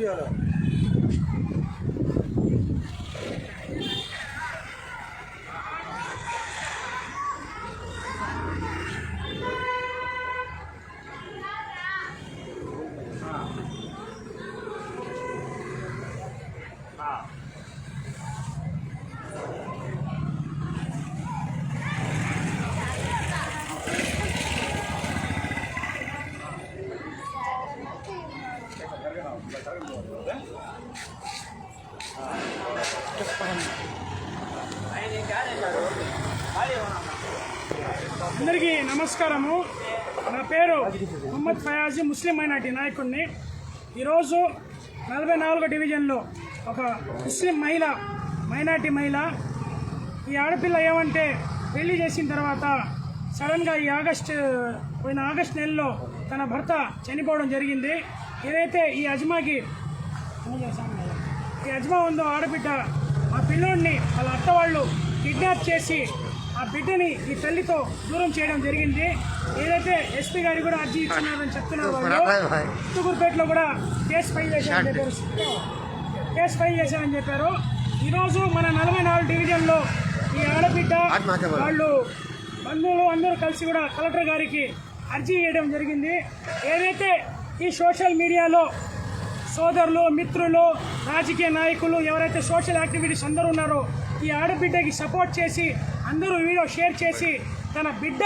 গেল అందరికీ నమస్కారము. నా పేరు మొహమ్మద్ ఫయాజీ ముస్లిం మైనార్టీ నాయకుడిని. ఈరోజు నలభై నాలుగో డివిజన్లో ఒక ముస్లిం మహిళ మైనార్టీ మహిళ ఈ ఆడపిల్ల ఏమంటే పెళ్ళి చేసిన తర్వాత సడన్గా ఈ ఆగస్ట్ పోయిన ఆగస్ట్ నెలలో తన భర్త చనిపోవడం జరిగింది. ఏదైతే ఈ అజ్మాకి ఈ అజ్మా ఉందో ఆడబిడ్డ ఆ పిల్లోడిని వాళ్ళ అత్త వాళ్ళు కిడ్నాప్ చేసి ఆ బిడ్డని ఈ తల్లితో దూరం చేయడం జరిగింది. ఏదైతే ఎస్పీ గారికి కూడా అర్జీ ఇచ్చినారని చెప్తున్నారు వాళ్ళు చిత్తూరుపేటలో కూడా కేసు ఫైల్ చేశారని చెప్పారు. కేసు ఫైల్ చేశారని చెప్పారు. ఈరోజు మన నలభై నాలుగు డివిజన్లో ఈ ఆడబిడ్డ వాళ్ళు బంధువులు అందరూ కలిసి కూడా కలెక్టర్ గారికి అర్జీ చేయడం జరిగింది. ఏదైతే ఈ సోషల్ మీడియాలో సోదరులు మిత్రులు రాజకీయ నాయకులు ఎవరైతే సోషల్ యాక్టివిటీస్ అందరూ ఉన్నారో ఈ ఆడబిడ్డకి సపోర్ట్ చేసి అందరూ వీడియో షేర్ చేసి తన బిడ్డ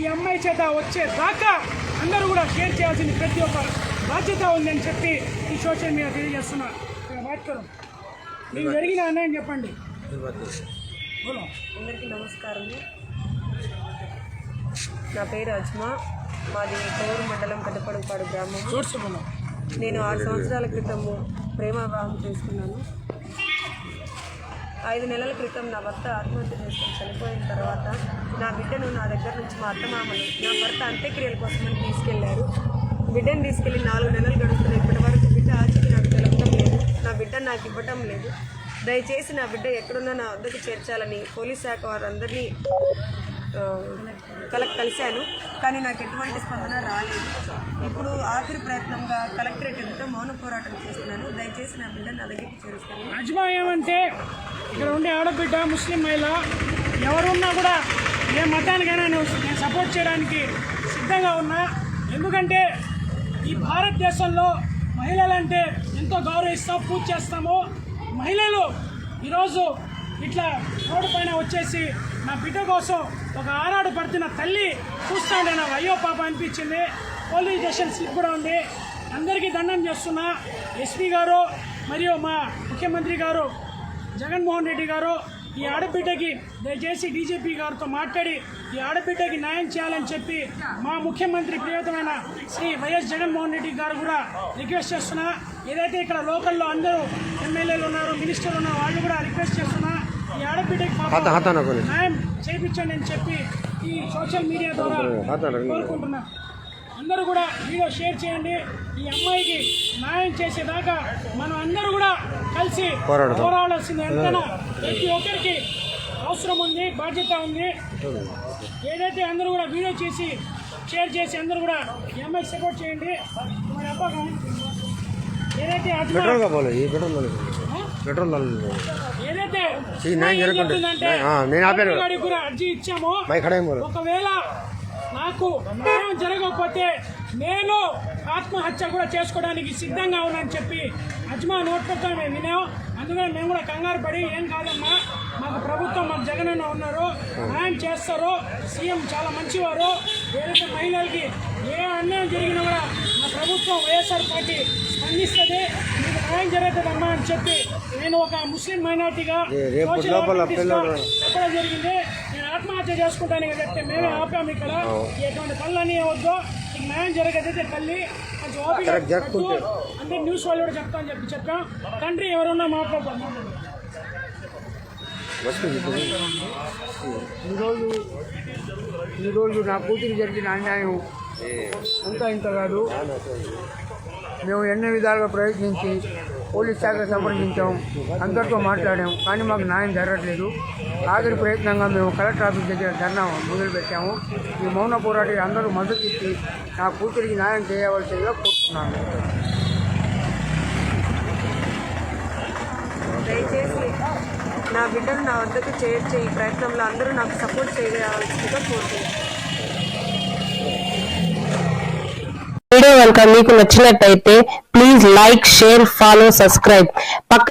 ఈ అమ్మాయి చేత వచ్చే దాకా అందరూ కూడా షేర్ చేయాల్సింది ప్రతి ఒక్క బాధ్యత ఉందని చెప్పి ఈ సోషల్ మీడియా తెలియజేస్తున్నా. బాధ్యతలు మీకు జరిగిన అన్యాయం చెప్పండి. అందరికీ నమస్కారము నా పేరు అజ్మా. మాది కోరు మండలం పెద్దపడుపాడు గ్రామం. నేను ఆరు సంవత్సరాల క్రితము ప్రేమ వివాహం చేసుకున్నాను. ఐదు నెలల క్రితం నా భర్త ఆత్మహత్య చేసుకుని చనిపోయిన తర్వాత నా బిడ్డను నా దగ్గర నుంచి మా అత్తమామలు నా భర్త అంత్యక్రియల కోసమని తీసుకెళ్ళారు. బిడ్డను తీసుకెళ్ళి నాలుగు నెలలు గడుస్తున్నాయి. ఇప్పటి వరకు బిడ్డ ఆచూకీ నాకు తెలపడం లేదు. నా బిడ్డ నాకు ఇవ్వటం లేదు. దయచేసి నా బిడ్డ ఎక్కడున్నా నా వద్దకు చేర్చాలని పోలీస్ శాఖ వారందరినీ కలెక్ట్ కలిశాను. కానీ నాకు ఎటువంటి స్పందన రాలేదు. ఇప్పుడు ఆఖరి ప్రయత్నంగా కలెక్టరేట్ ఎదుట మౌన పోరాటం చేస్తున్నాను. దయచేసి నా బిడ్డను అలాగే చేరుస్తాను. అజ్మా ఏమంటే ఇక్కడ ఉండే ఆడబిడ్డ ముస్లిం మహిళ ఎవరున్నా కూడా ఏ మతానికైనా నేను నేను సపోర్ట్ చేయడానికి సిద్ధంగా ఉన్నా. ఎందుకంటే ఈ భారతదేశంలో మహిళలంటే ఎంతో గౌరవిస్తాం పూజ చేస్తాము. మహిళలు ఈరోజు ఇట్లా రోడ్డు పైన వచ్చేసి నా బిడ్డ కోసం ఒక ఆరాడు పడుతున్న తల్లి చూస్తా ఉండే నాకు అయ్యో పాప అనిపించింది. పోలీస్ స్టేషన్ స్లిప్ కూడా ఉంది. అందరికీ దండం చేస్తున్నా. ఎస్పీ గారు మరియు మా ముఖ్యమంత్రి గారు జగన్మోహన్ రెడ్డి గారు ఈ ఆడబిడ్డకి దయచేసి డీజీపీ గారితో మాట్లాడి ఈ ఆడబిడ్డకి న్యాయం చేయాలని చెప్పి మా ముఖ్యమంత్రి ప్రియతమైన శ్రీ వైఎస్ జగన్మోహన్ రెడ్డి గారు కూడా రిక్వెస్ట్ చేస్తున్నా. ఏదైతే ఇక్కడ లోకల్లో అందరూ ఎమ్మెల్యేలు ఉన్నారు మినిస్టర్లు ఉన్నారు వాళ్ళు కూడా రిక్వెస్ట్ చేస్తున్నా. ఈ ఆడబిడ్డకి న్యాయం చేయించండి అని చెప్పి ఈ సోషల్ మీడియా ద్వారా కోరుకుంటున్నా. అందరూ కూడా వీడియో షేర్ చేయండి. ఈ అమ్మాయికి న్యాయం చేసేదాకా మనం అందరూ కూడా కలిసి పోరాడాల్సింది. ఎంతైనా ప్రతి ఒక్కరికి అవసరం ఉంది బాధ్యత ఉంది. ఏదైతే అందరూ కూడా వీడియో చేసి షేర్ చేసి అందరూ కూడా ఈ అమ్మాయికి సపోర్ట్ చేయండి. మరి అబ్బాయి ఏదైతే పెట్రోల్ ఏదైతే నేను ఆపాను. అర్జీ ఇచ్చామో. ఒకవేళ నాకు న్యాయం జరగకపోతే నేను ఆత్మహత్య కూడా చేసుకోవడానికి సిద్ధంగా ఉన్నానని చెప్పి అజ్మా నోట్లతో మేము వినాం అందుకని మేము కూడా కంగారు పడి ఏం కాదమ్మా మాకు ప్రభుత్వం మాకు జగన్ ఉన్నారు న్యాయం చేస్తారు సీఎం చాలా మంచివారు. ఏదైతే మహిళలకి ఏ అన్యాయం జరిగినా కూడా మా ప్రభుత్వం వైఎస్ఆర్ పార్టీ స్పందిస్తుంది. న్యాయం జరుగుతుందమ్మా అని చెప్పి నేను ఒక ముస్లిం మైనార్టీగా చెప్పడం జరిగింది. నేను ఆత్మహత్య చేసుకుంటానికి చెప్తే మేమే ఆపాము ఇక్కడ. ఎటువంటి పనులని వద్దు. నీకు న్యాయం జరగదైతే తల్లి. కొంచెం ఓపిక. అంటే న్యూస్ వాళ్ళు కూడా చెప్తా అని చెప్పి చెప్పాం. తండ్రి ఎవరున్నా మాట్లాడతాం ఈరోజు ఈరోజు నా కూతురు జరిగిన అన్యాయం అంతా ఇంత కాదు. మేము ఎన్నో విధాలుగా ప్రయత్నించి పోలీస్ శాఖ సంప్రదించాం. అందరితో మాట్లాడాం. కానీ మాకు న్యాయం జరగట్లేదు. ఆఖరి ప్రయత్నంగా మేము కలెక్టర్ ఆఫీస్ దగ్గర ధర్నా మొదలుపెట్టాము. ఈ మౌన పోరాట అందరూ మద్దతు ఇచ్చి నా కూతురికి న్యాయం చేయవలసిందిగా కోరుతున్నాను. దయచేసి నా బిడ్డను నా వద్దకు చేర్చే ఈ ప్రయత్నంలో అందరూ నాకు సపోర్ట్ చేయవలసిందిగా కోరుతున్నాను. వీడియో కనుక మీకు నచ్చినట్టయితే please like share follow subscribe పక్క